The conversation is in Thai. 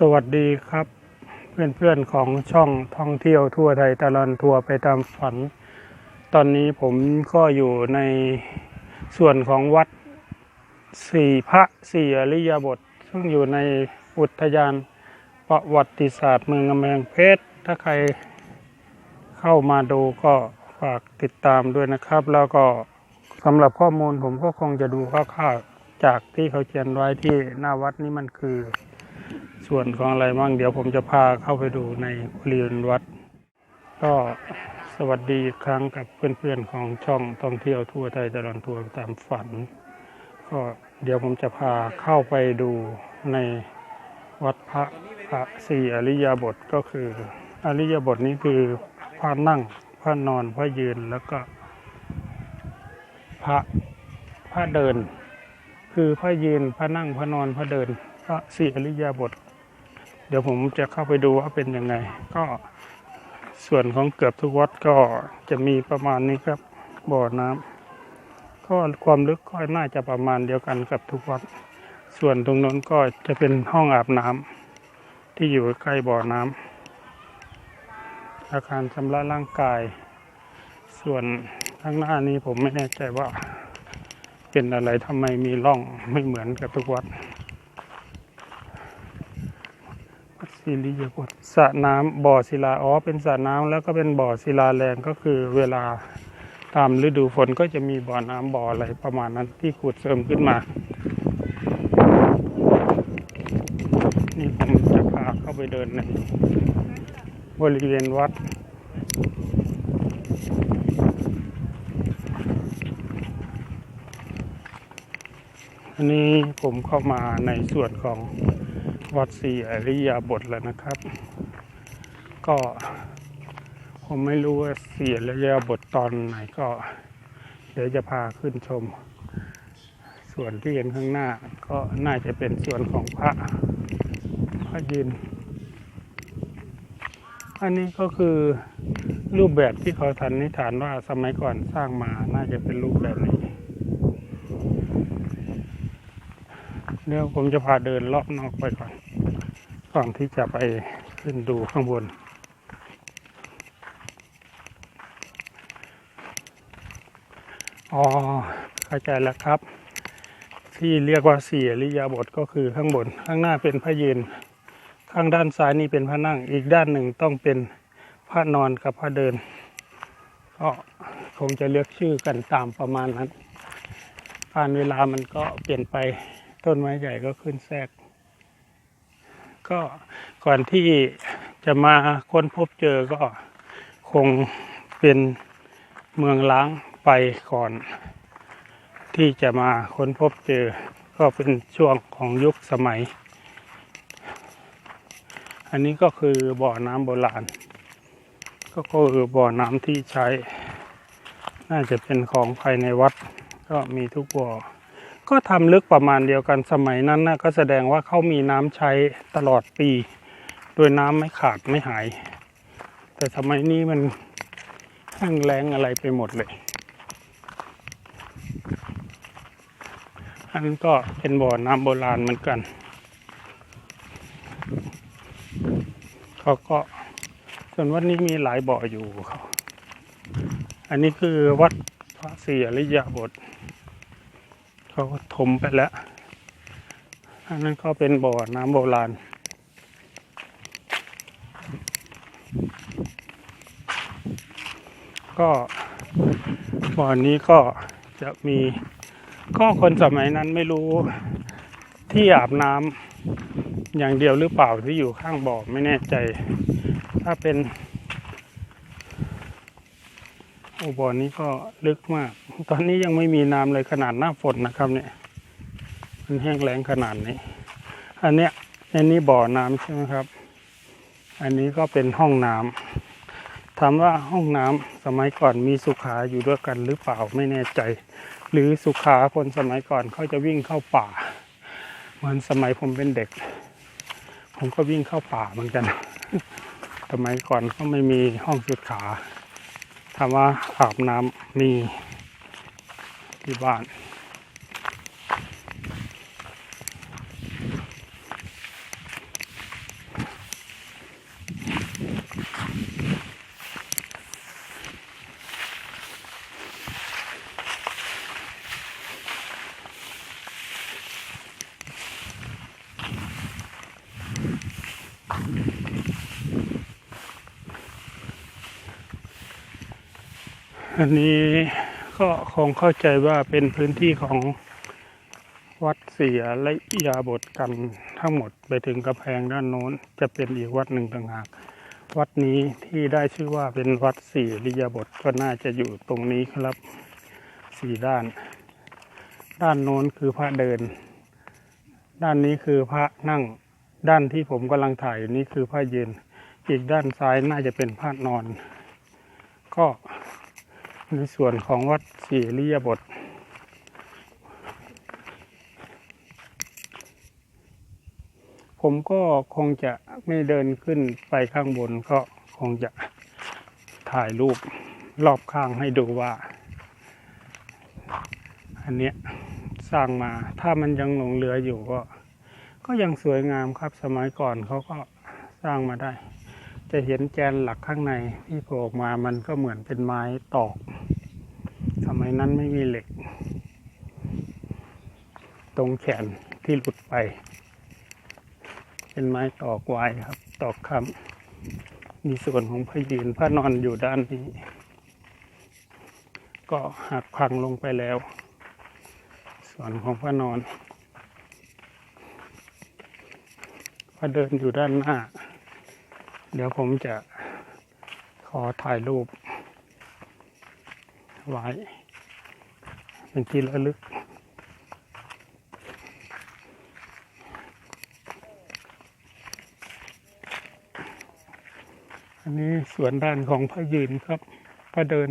สวัสดีครับ เพื่อนๆของช่องท่องเที่ยวทั่วไทยตลอดทัวร์ไปตามฝัน ตอนนี้ผมก็อยู่ในส่วนของวัดสี่พระสี่อริยบท ซึ่งอยู่ในอุทยานประวัติศาสตร์เมืองกำแพงเพชร ถ้าใครเข้ามาดูก็ฝากติดตามด้วยนะครับ แล้วก็สำหรับข้อมูลผมก็คงจะดูคร่าวๆจากที่เขาเขียนไว้ที่หน้าวัดนี้มันคือ ส่วนของอะไรบ้างเดี๋ยวผมจะพาเข้าไปดูในบริเวณวัด ก็สวัสดีอีกครั้งกับเพื่อนๆของช่องท่องเที่ยวทั่วไทยตลอดทัวร์ตามฝัน ก็เดี๋ยวผมจะพาเข้าไปดูในวัดพระพระสี่อริยบทก็คือ อริยบทนี้คือพระนั่งพระนอนพระยืนแล้วก็พระพระเดิน คือพระยืนพระนั่งพระนอนพระเดิน พระสี่อริยบท เดี๋ยวผมจะเข้าไปดูว่าเป็นยังไง ก็ส่วนของเกือบทุกวัดก็จะมีประมาณนี้ครับบ่อน้ำก็ความลึกก็น่าจะประมาณเดียวกันกับทุกวัด ส่วนตรงนั้นก็จะเป็นห้องอาบน้ำที่อยู่ใกล้บ่อน้ำอาคารชำระร่างกาย ส่วนข้างหน้านี้ผมไม่แน่ใจว่าเป็นอะไรทำไมมีร่องไม่เหมือนกับทุกวัดิริยบทสระน้ำบ่อศิลาอ๋อเป็นสระน้ำแล้วก็เป็นบ่อศิลาแรงก็คือเวลาตามฤดูฝนก็จะมีบ่อน้ำบ่ออะไรประมาณนั้นที่ขุดเสริมขึ้นมา นี่ผมจะพาเข้าไปเดินในบริเวณวัดอันนี้ผมเข้ามาในส่วนของ วัดศรีอริยบทแล้วนะครับ ก็ผมไม่รู้ว่าศรีอริยบทตอนไหนก็ เดี๋ยวจะพาขึ้นชม ส่วนที่เห็นข้างหน้าก็น่าจะเป็นส่วนของพระพระยืน อันนี้ก็คือรูปแบบที่เขาสันนิฐานว่าสมัยก่อนสร้างมาน่าจะเป็นรูปแบบนี้ เดี๋ยวผมจะพาเดินรอบนอกไปก่อน ก่อนที่จะไปขึ้นดูข้างบน อ๋อเข้าใจแล้วครับ ที่เรียกว่าสี่ริยาบทก็คือข้างบน ข้างหน้าเป็นพระยืน ข้างด้านซ้ายนี่เป็นพระนั่ง อีกด้านหนึ่งต้องเป็นพระนอนกับพระเดิน ก็คงจะเลือกชื่อกันตามประมาณนั้นการเวลามันก็เปลี่ยนไป ต้นไม้ใหญ่ก็ขึ้นแทรก ก็ก่อนที่จะมาค้นพบเจอก็คงเป็นเมืองล้างไปก่อน ที่จะมาค้นพบเจอ ก็เป็นช่วงของยุคสมัย อันนี้ก็คือบ่อน้ำโบราณ ก็คือบ่อน้ำที่ใช้ น่าจะเป็นของภายในวัดก็มีทุกบ่อ ก็ทำลึกประมาณเดียวกันสมัยนั้นนะก็แสดงว่าเขามีน้ำใช้ตลอดปีโดยน้ำไม่ขาดไม่หาย แต่สมัยนี้มันแห้งแล้งอะไรไปหมดเลย อันนั้นก็เป็นบ่อน้ำโบราณเหมือนกันเขาก็ส่วนวัดนี้มีหลายบ่ออยู่เขาอันนี้คือวัดพระศรีอริยบท เขาก็ถมไปแล้ว อันนั้นก็เป็นบ่อน้ำโบราณ ก็บ่อนี้ก็จะมีก็คนสมัยนั้นไม่รู้ที่อาบน้ำอย่างเดียวหรือเปล่าที่อยู่ข้างบ่อไม่แน่ใจ ถ้าเป็น โอ้บ่อนี้ก็ลึกมาก ตอนนี้ยังไม่มีน้ำเลยขนาดหน้าฝนนะครับ เนี่ย มันแห้งแล้งขนาดนี้ อันเนี้ยอันนี้บ่อน้ำใช่ไหมครับ อันนี้ก็เป็นห้องน้ำถามว่าห้องน้ำสมัยก่อนมีสุขาอยู่ด้วยกันหรือเปล่าไม่แน่ใจ หรือสุขาคนสมัยก่อนเขาจะวิ่งเข้าป่า เหมือนสมัยผมเป็นเด็ก ผมก็วิ่งเข้าป่าเหมือนกันสมัยก่อนก็ไม่มีห้องสุขา ถามว่าอาบน้ำมีที่บ้าน Thank you. อันนี้ก็คงเข้าใจว่าเป็นพื้นที่ของวัดเสียและยาบทกันทั้งหมดไปถึงกระแพงด้านโน้น จะเป็นอีกวัดหนึ่งต่างหาก วัดนี้ที่ได้ชื่อว่าเป็นวัดสี่ริยาบทก็น่าจะอยู่ตรงนี้ครับสี่ด้าน ด้านโน้นคือพระเดิน ด้านนี้คือพระนั่ง ด้านที่ผมกำลังถ่ายอยู่นี้คือพระยืนอีกด้านซ้ายน่าจะเป็นพระนอน ก็ ในส่วนของวัดสี่ริยบทผมก็คงจะไม่เดินขึ้นไปข้างบนก็คงจะถ่ายรูปรอบข้างให้ดูว่า อันเนี้ยสร้างมาถ้ามันยังหลงเหลืออยู่ก็ ก็ยังสวยงามครับสมัยก่อนเขาก็สร้างมาได้ จะเห็นแกนหลักข้างในที่โผล่ออกมามันก็เหมือนเป็นไม้ตอก สมัยนั้นไม่มีเหล็ก ตรงแขนที่หลุดไป เป็นไม้ตอกไว้ครับ ตอกคำมีส่วนของพระยืนพระนอนอยู่ด้านนี้ ก็หักพังลงไปแล้ว ส่วนของพระนอนพระเดินอยู่ด้านหน้า เดี๋ยวผมจะขอถ่ายรูป ไว้ เป็นที่ระลึก อันนี้สวนด้านของพระยืนครับพระเดิน